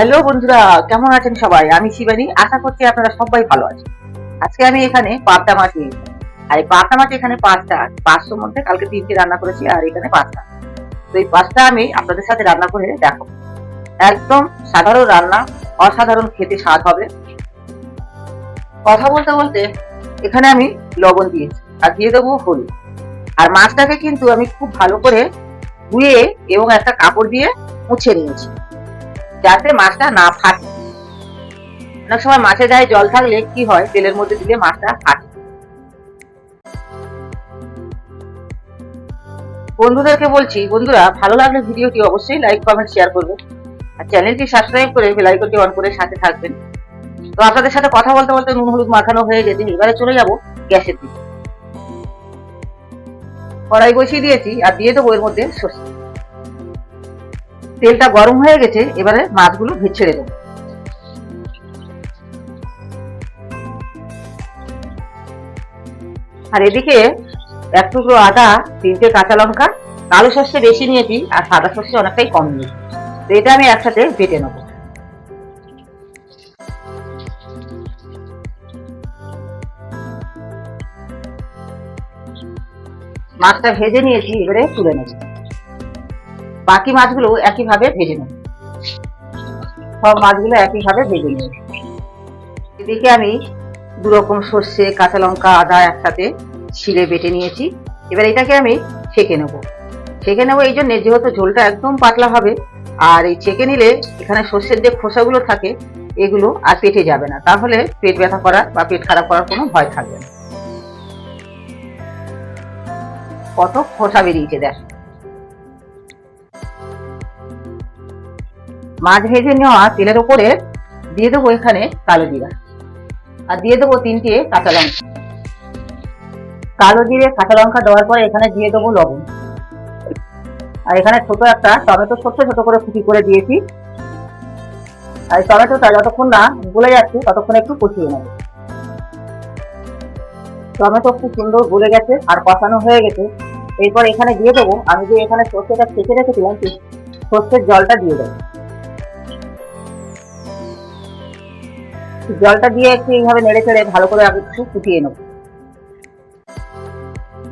Hello বন্ধুরা, কেমন আছেন সবাই? আমি শিবানী, আশা করছি আপনারা সবাই ভালো আছেন। আজকে আমি এখানে পাবদা মাছ নিয়েছি আর এই পাবদা মাছ এখানে পাঁচটা আছে। পাঁচশোর মধ্যে কালকে তিনটে রান্না করেছি, আর এখানে পাঁচটা। তো এই পাঁচটা আমি আপনাদের সাথে রান্না করে দেখো। একদম সাধারণ রান্না, অসাধারণ খেতে স্বাদ হবে। কথা বলতে বলতে এখানে আমি লবণ দিয়েছি, আর দিয়ে দেবো হলুদ। আর মাছটাকে কিন্তু আমি খুব ভালো করে ধুয়ে এবং একটা কাপড় দিয়ে মুছে নিয়েছি। যাতে মাছটা না ফাটে। অনেক সময় মাছের গায়ে জল থাকলে কি হয়? তেলের মধ্যে দিলে মাছটা ফাটে। বন্ধুদেরকে বলছি, বন্ধুরা, ভালো লাগলে ভিডিওটি অবশ্যই লাইক কমেন্ট শেয়ার করবে। আর চ্যানেলটি সাবস্ক্রাইব করে বেল আইকনটি অন করে সাথে থাকবেন। তো আপনাদের সাথে কথা বলতে বলতে নুন, হলুদ মাখানো হয়ে গেছে। এবারে চলে যাব গ্যাসের দিকে। কড়াই বসিয়ে দিয়েছি আর দিয়ে দেবো এর মধ্যে সর্ষে। তেলটা গরম হয়ে গেছে, এবারে মাছগুলো ছেড়ে দেবো আর এদিকে এক টুকরো আদা, তিনটে কাঁচা লঙ্কা, কালো সর্ষে বেশি নিয়েছি, আর সাদা সর্ষে অনেকটাই কম নিয়েছি। তো এটা আমি একসাথে বেটে নেব। মাছটা ভেজে নিয়েছি, এবারে তুলে নেব। বাকি মাছগুলো একইভাবে ভেজে নেব। সব মাছগুলো একইভাবে ভেজে নেব। এদিকে আমি দু রকম সর্ষে, কাঁচা লঙ্কা, আদা একসাথে ছিলে বেটে নিয়েছি। এবার এটাকে আমি ছেঁকে নেব। ছেঁকে নেব এই জন্যে যেহেতু ঝোলটা একদম পাতলা হবে, আর এই ছেঁকে নিলে এখানে সর্ষের যে খোসাগুলো থাকে, এগুলো আর পেটে যাবে না। তাহলে পেট ব্যথা করার বা পেট খারাপ করার কোনো ভয় থাকবে না। কত খোসা বেরিয়েছে, দেখ। মাছ ভেজে নেওয়া তেলের উপরে দিয়ে দেবো এখানে কালো জিরা। আর দিয়ে দেবো তিনটে কাঁচা লঙ্কা। কালো জিরে, কাঁচা লঙ্কা দেওয়ার পরে এখানে দিয়ে দেবো লবণ। আর এখানে ছোট একটা টমেটো ছোট ছোট করে কুচি করে দিয়েছি। আর টমেটোটা যতক্ষণ না গলে যাচ্ছে, ততক্ষণ একটু কষিয়ে নেব। টমেটো খুব সুন্দর গলে গেছে আর কষানো হয়ে গেছে। এরপর এখানে দিয়ে দেবো, আমি যে এখানে সর্ষেটা ছেঁচে রেখেছিলাম সর্ষের জলটা দিয়ে দেবো। জলটা দিয়ে একটু এইভাবে নেড়ে চেড়ে ভালো করে আমি একটু ফুটিয়ে নেব।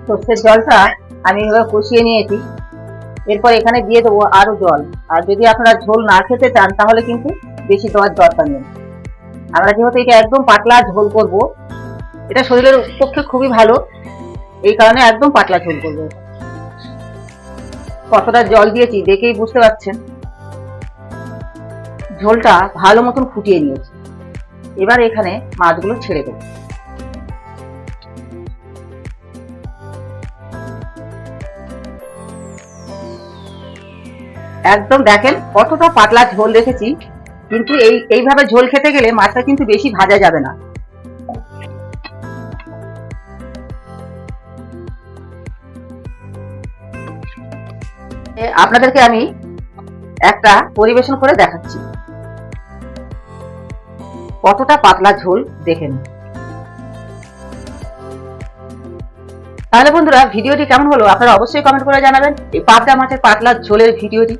সর্ষের জলটা আমি এভাবে কষিয়ে নিয়েছি। এরপর এখানে দিয়ে দেবো আরও জল। আর যদি আপনারা ঝোল না খেতে চান, তাহলে কিন্তু বেশি দেওয়ার দরকার নেই। আমরা যেহেতু এটা একদম পাতলা ঝোল করব, এটা শরীরের পক্ষে খুবই ভালো। এই কারণে একদম পাতলা ঝোল করব। কতটা জল দিয়েছি দেখেই বুঝতে পারছেন। ঝোলটা ভালো মতন ফুটিয়ে নিয়েছি। এবার এখানে মাছগুলো ছেড়ে দেবো। একদম দেখেন কতটা পাতলা ঝোল রেখেছি কিন্তু এই, এইভাবে ঝোল খেতে গেলে মাছটা কিন্তু বেশি ভাজা যাবে না। আপনাদেরকে আমি একটা পরিবেশন করে দেখাচ্ছি। কতটা পাতলা ঝোল দেখেন তাহলে বন্ধুরা, ভিডিওটি কেমন হলো? আপনারা অবশ্যই কমেন্ট করে জানাবেন। এই পাতলা মাছের পাতলা ঝোলের ভিডিওটি